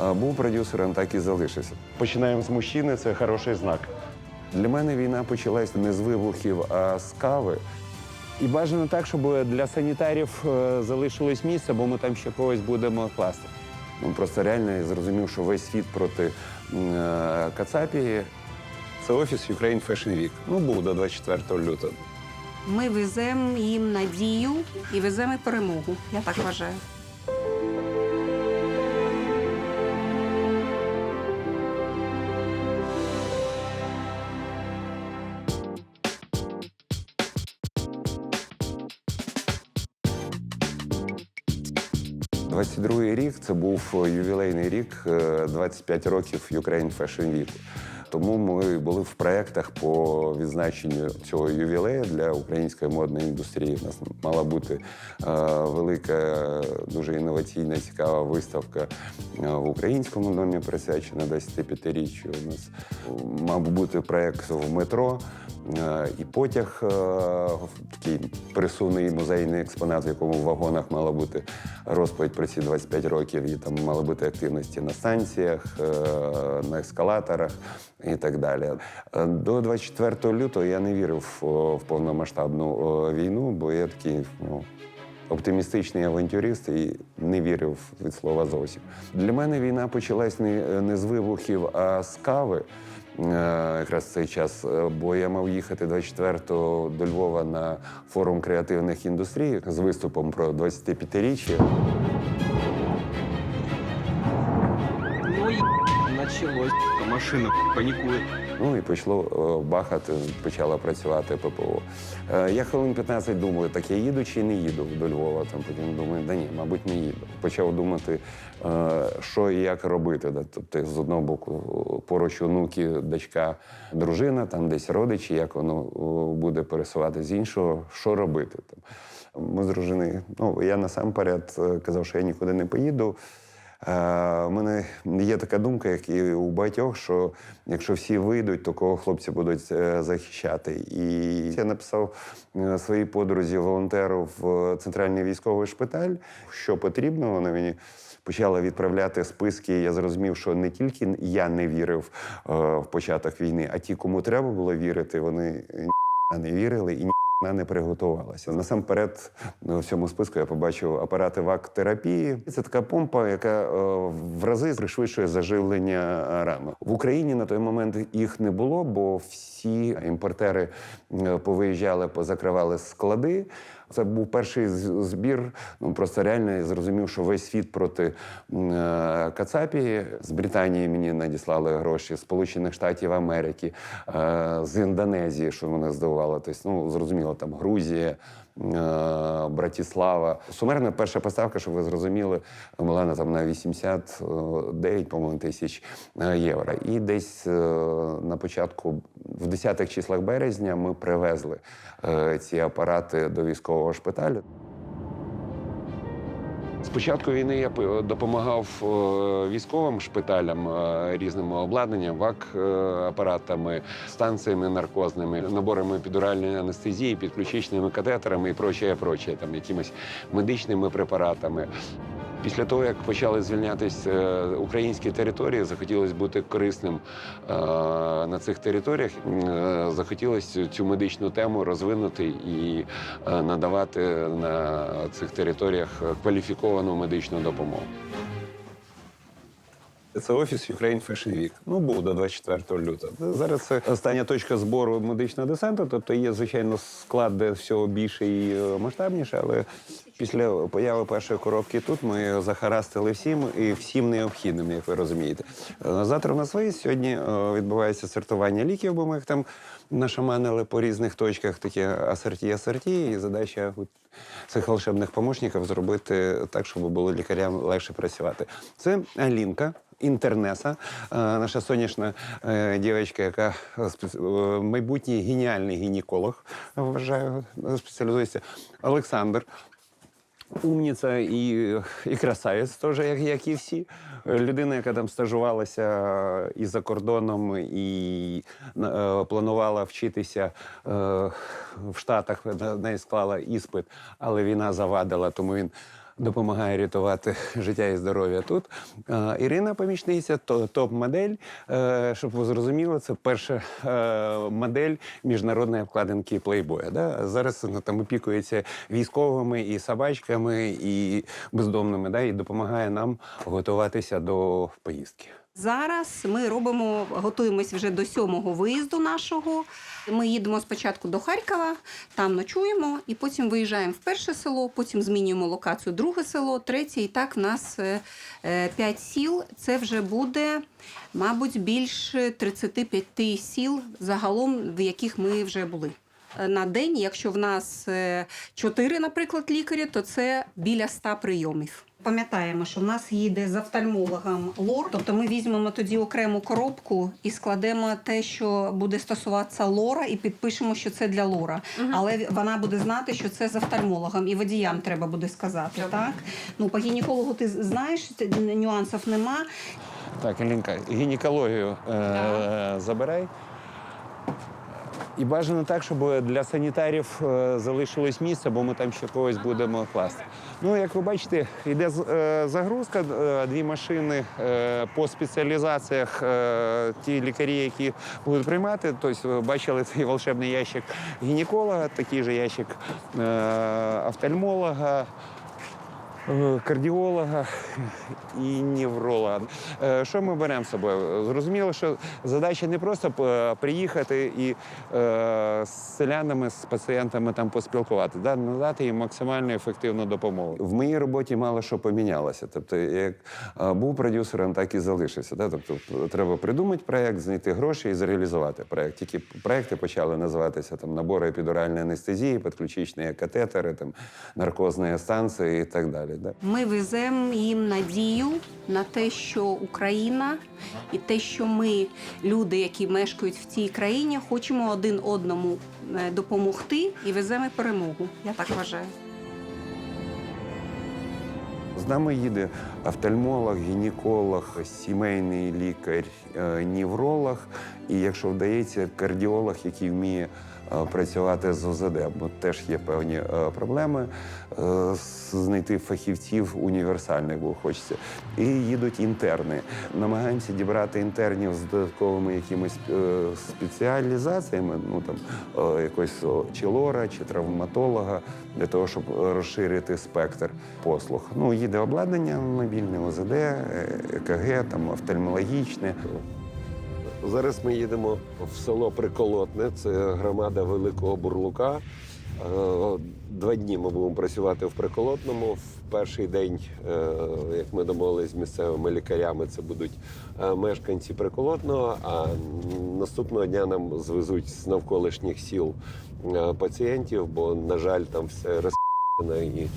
е, був продюсером, так і залишився. Починаємо з мужчини, це хороший знак. Для мене війна почалась не з вибухів, а з кави. І бажано так, щоб для санітарів е, залишилось місце, бо ми там ще когось будемо класти. Ну, просто реально я зрозумів, що весь світ проти е, Кацапії. Це офіс Ukraine Fashion Week. Ну, був до 24 лютого. Ми веземо їм надію і веземо перемогу. Я так вважаю. – 22-й рік це був ювілейний рік, е, 25 років Ukraine Fashion Week. Тому ми були в проєктах по відзначенню цього ювілею для української модної індустрії. У нас мала бути е, велика, дуже інноваційна, цікава виставка е, в українському домі, присвячена 25-річчю. У нас мав бути проєкт в метро. Е, І потяг, е, такий пересувний музейний експонат, в якому в вагонах мала бути розповідь про ці 25 років. І там мали бути активності на станціях, е, на ескалаторах і так далі. До 24 лютого я не вірив в повномасштабну війну, бо я такий ну, оптимістичний авантюрист і не вірив від слова зовсім. Для мене війна почалась не, не з вибухів, а з кави. Е, Якраз цей час, е, бо я мав їхати 24-го до Львова на форум креативних індустрій з виступом про 25-річчя. Ну і началось. Машина паникует. Ну і почало е, бахати, почала працювати ППО. Е, Я хвилин 15 думаю, так я їду чи не їду до Львова. Там потім думаю, да ні, мабуть, не їду. Почав думати, е, що і як робити. Тобто, з одного боку, поруч онуки, дочка, дружина, там десь родичі, як воно е, буде пересувати з іншого, що робити там. Ми з дружиною, ну я насамперед е, казав, що я нікуди не поїду. Е, У мене є така думка, як і у багатьох, що якщо всі вийдуть, то кого хлопці будуть е, захищати. І я написав е, своїй подрузі волонтеру в центральний військовий шпиталь, що потрібно. Вона мені почала відправляти списки. Я зрозумів, що не тільки я не вірив в початок війни, а ті, кому треба було вірити, вони не вірили і ні вона не приготувалася. Насамперед, в цьому списку я побачив апарати ВАК-терапії. Це така помпа, яка е, в рази пришвидшує заживлення рану В Україні на той момент їх не було, бо всі імпортери е, повиїжджали, позакривали склади. Це був перший збір. Ну просто реально я зрозумів, що весь світ проти е, Кацапії. З Британії мені надіслали гроші, з Сполучених Штатів Америки, е, з Індонезії, що мене здивувало. Тобто, ну зрозуміло, там Грузія. Е, Братіслава. Сумерна перша поставка, щоб ви зрозуміли, була там на 89, по-моєму, тисяч е, євро. І десь е, на початку, в 10-х числах березня, ми привезли ці апарати до військового шпиталю. З початку війни я допомагав е, військовим шпиталям різними різним обладнанням, ВАК-апаратами, станціями наркозними, наборами підуральної анестезії, підключичними катетерами і прочее, прочее, там якимись медичними препаратами. Після того, як почали звільнятись е, українські території, захотілося бути корисним е, на цих територіях. Е, захотілося цю медичну тему розвинути і надавати на цих територіях кваліфіковану медичну допомогу. Це офіс Ukraine Fashion Week. Ну, був до 24 лютого. Зараз це остання точка збору медичного десанту. Тобто є, звичайно, склад, де всього більше і масштабніше, але після появи першої коробки тут ми захарастили всім і всім необхідним, як ви розумієте. Е, Завтра в нас виїзд. Сьогодні е, відбувається сортування ліків, бо ми їх там нашаманили по різних точках, такі асорті асорті. І задача цих волшебних помощників зробити так, щоб було лікарям легше працювати. Це Алінка. Інтернеса, е, наша сонячна дівчинка, яка майбутній геніальний гінеколог, вважаю, спеціалізується. Олександр, умніця і, і красавець, теж, як, як і всі. Людина, яка там стажувалася і за кордоном, і е, планувала вчитися е, в Штатах, на неї склала іспит, але війна завадила, тому він допомагає рятувати життя і здоров'я тут. Е, Ірина помічниця, то- топ-модель. Е, Щоб ви зрозуміли, це перша е, модель міжнародної обкладинки плейбоя. Да? Зараз вона там опікується військовими і собачками, і бездомними, да? і допомагає нам готуватися до поїздки. Зараз ми робимо, готуємось вже до сьомого виїзду нашого. Ми їдемо спочатку до Харкова, там ночуємо, і потім виїжджаємо в перше село, потім змінюємо локацію, друге село, третє. І так в нас е, е, п'ять сіл. Це вже буде, мабуть, більше 35 сіл загалом, в яких ми вже були. Е, На день, якщо в нас е, чотири, наприклад, лікарі, то це біля 100 прийомів. Пам'ятаємо, що в нас їде з офтальмологом лор, тобто ми візьмемо тоді окрему коробку і складемо те, що буде стосуватися лора, і підпишемо, що це для лора. Але вона буде знати, що це з офтальмологом, і водіям треба буде сказати. Так ну по гінекологу ти знаєш, нюансів нема. Так, Алінка, гінекологію е- забирай. І бажано так, щоб для санітарів е, залишилось місце, бо ми там ще когось будемо класти. Ну, як ви бачите, йде е, загрузка, е, дві машини по спеціалізаціях. Ті лікарі, які будуть приймати. Тобто, бачили цей волшебний ящик гінеколога, такий же ящик офтальмолога. Е, Кардіолога і невролога. Е, Що ми беремо з собою? Зрозуміло, що задача не просто е, приїхати і з селянами, з пацієнтами там поспілкувати, да? надати їм максимально ефективну допомогу. В моїй роботі мало що помінялося. Тобто, як був продюсером, так і залишився. Да? Тобто, треба придумати проєкт, знайти гроші і зреалізувати проєкт. Тільки проєкти почали називатися там набори епідуральної анестезії, підключичні катетери, там наркозні станції і так далі. Да? Ми веземо їм надію на те, що Україна і те, що ми, люди, які мешкають в цій країні, хочемо один одному е, допомогти і веземо перемогу. Я так вважаю. З нами їде офтальмолог, гінеколог, сімейний лікар, е, невролог. І якщо вдається, кардіолог, який вміє працювати з ОЗД, бо теж є певні е, проблеми е, знайти фахівців універсальних, бо хочеться. І їдуть інтерни. Намагаємося дібрати інтернів з додатковими якимись е, спеціалізаціями, ну там е, якось чи лора, чи травматолога, для того, щоб е, розширити спектр послуг. Ну, їде обладнання мобільне, ОЗД, е, ЕКГ, там офтальмологічне. Зараз ми їдемо в село Приколотне, це громада Великого Бурлука. Е, Два дні ми будемо працювати в Приколотному. В перший день, е, як ми домовились з місцевими лікарями, це будуть е, мешканці Приколотного, а наступного дня нам звезуть з навколишніх сіл пацієнтів, бо, на жаль, там все розписано і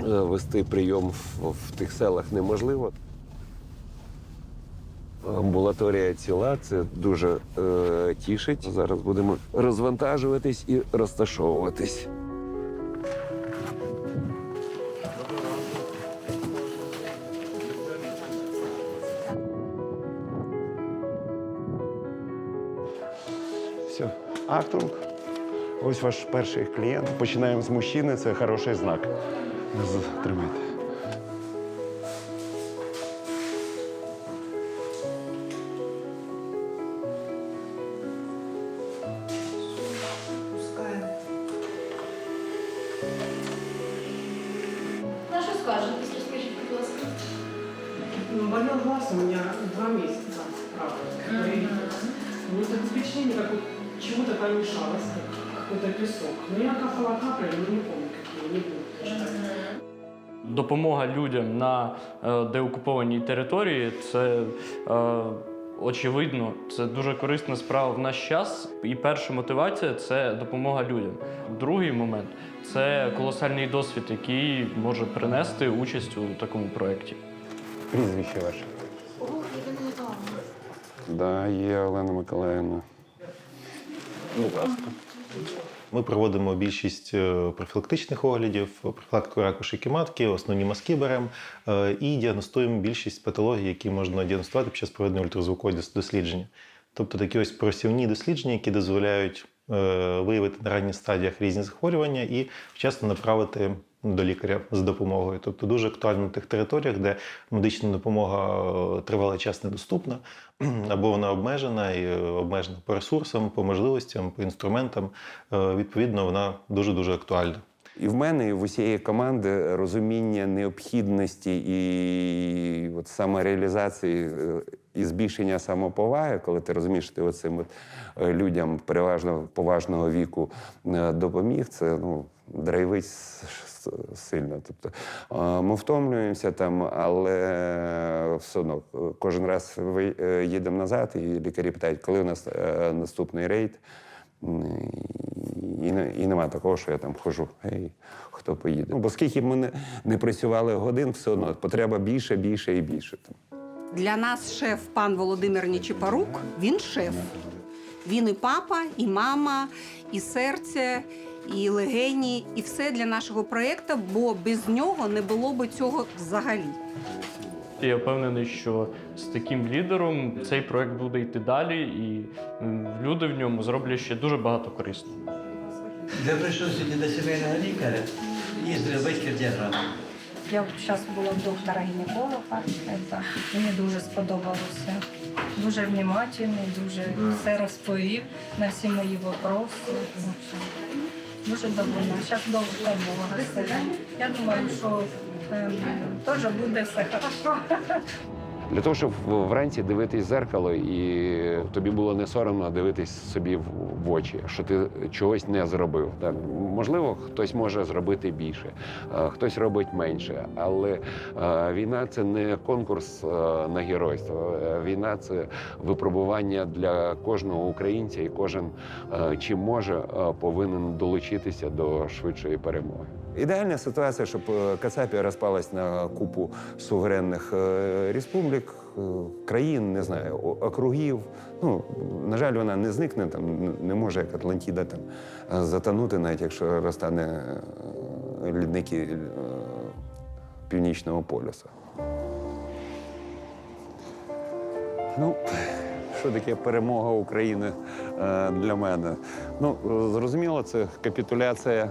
вести прийом в, в тих селах неможливо. Амбулаторія ціла, це дуже е, тішить. Зараз будемо розвантажуватись і розташовуватись. Все, Ахтунг. Ось ваш перший клієнт. Починаємо з мужчини, це хороший знак. Тримайте. Скажете, скажіть, будь ласка. Ну, болел глаз у меня два месяца, правда. Ну, это впечатление, как вот чему-то помешалось, как какой-то песок. Но я капала капли, но не помню, какие, не буду допомога людям на е, деокупованій території це е, очевидно, це дуже корисна справа в наш час. І перша мотивація це допомога людям. Другий момент це колосальний досвід, який може принести участь у такому проєкті. Прізвище ваше. Да, є Олена Миколаївна. Ми проводимо більшість е, профілактичних оглядів, профілактику раку шийки матки, основні мазки беремо е, і діагностуємо більшість патологій, які можна діагностувати під час проведення ультразвукового дослідження. Тобто такі ось просівні дослідження, які дозволяють е, виявити на ранніх стадіях різні захворювання і вчасно направити до лікаря з допомогою. Тобто дуже актуально на тих територіях, де медична допомога е, тривалий час недоступна, або вона обмежена і е, обмежена по ресурсам, по можливостям, по інструментам. Е, Відповідно, вона дуже дуже актуальна. І в мене, і в усієї команди розуміння необхідності і от самореалізації і збільшення самоповаги, коли ти розумієш, що ти оцим от людям переважно поважного віку допоміг, це ну, драйвить сильно. Тобто ми втомлюємося там, але все одно кожен раз е, їдемо назад, і лікарі питають, коли у нас е, наступний рейд. І, і нема такого, що я там хожу, гей, хто поїде. Ну, бо скільки б ми не, не працювали годин, все одно потреба більше, більше і більше. Для нас шеф пан Володимир Нічипарук, він шеф. Він і папа, і мама, і серце, і легені, і все для нашого проєкту, бо без нього не було б цього взагалі. І я впевнений, що з таким лідером цей проект буде йти далі, і люди в ньому зроблять ще дуже багато корисного. Я прийшов сьогодні до сімейного лікаря і зробити кардіограму. Я зараз була в доктора гінеколога. Це мені дуже сподобалося. Дуже внимательний, дуже все розповів на всі мої питання. Дуже довольна. Зараз довго Бога гостей. Я думаю, що ем, теж буде все хорошо. Для того, щоб вранці дивитись в зеркало, і тобі було не соромно дивитись собі в, очі, що ти чогось не зробив. Так, можливо, хтось може зробити більше, хтось робить менше. Але е, війна це не конкурс е, на геройство. Е, Війна це випробування для кожного українця, і кожен е, чим може е, повинен долучитися до швидшої перемоги. Ідеальна ситуація, щоб е, Кацапія розпалась на купу суверенних е, республік, е, країн, не знаю, округів. Ну, на жаль, вона не зникне там, не може як Атлантіда там е, затонути, навіть якщо розтане е, лідники північного полюса. Ну, що таке перемога України для мене? Ну, зрозуміло, це капітуляція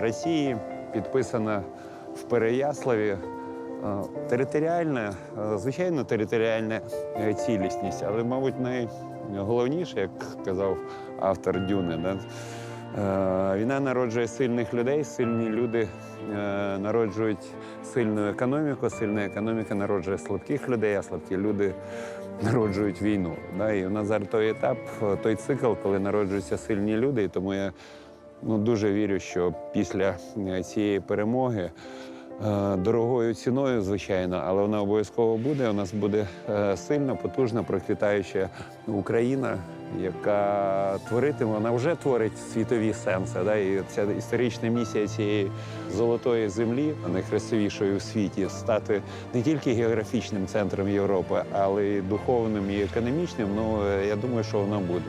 Росії, підписана в Переяславі. Е, Територіальна, е, звичайно, територіальна е, цілісність, але, мабуть, найголовніше, як казав автор Дюни, да? Війна народжує сильних людей, сильні люди народжують сильну економіку, сильна економіка народжує слабких людей, а слабкі люди народжують війну. Да? І у нас зараз той етап, той цикл, коли народжуються сильні люди. І тому я ну, дуже вірю, що після цієї перемоги. Е, Дорогою ціною, звичайно, але вона обов'язково буде. У нас буде е, сильна, потужна, процвітаюча Україна, яка творитиме, вона вже творить світові сенси. Да? І ця історична місія цієї золотої землі, найкрасивішої у світі, стати не тільки географічним центром Європи, але й духовним і економічним. Ну е, я думаю, що вона буде.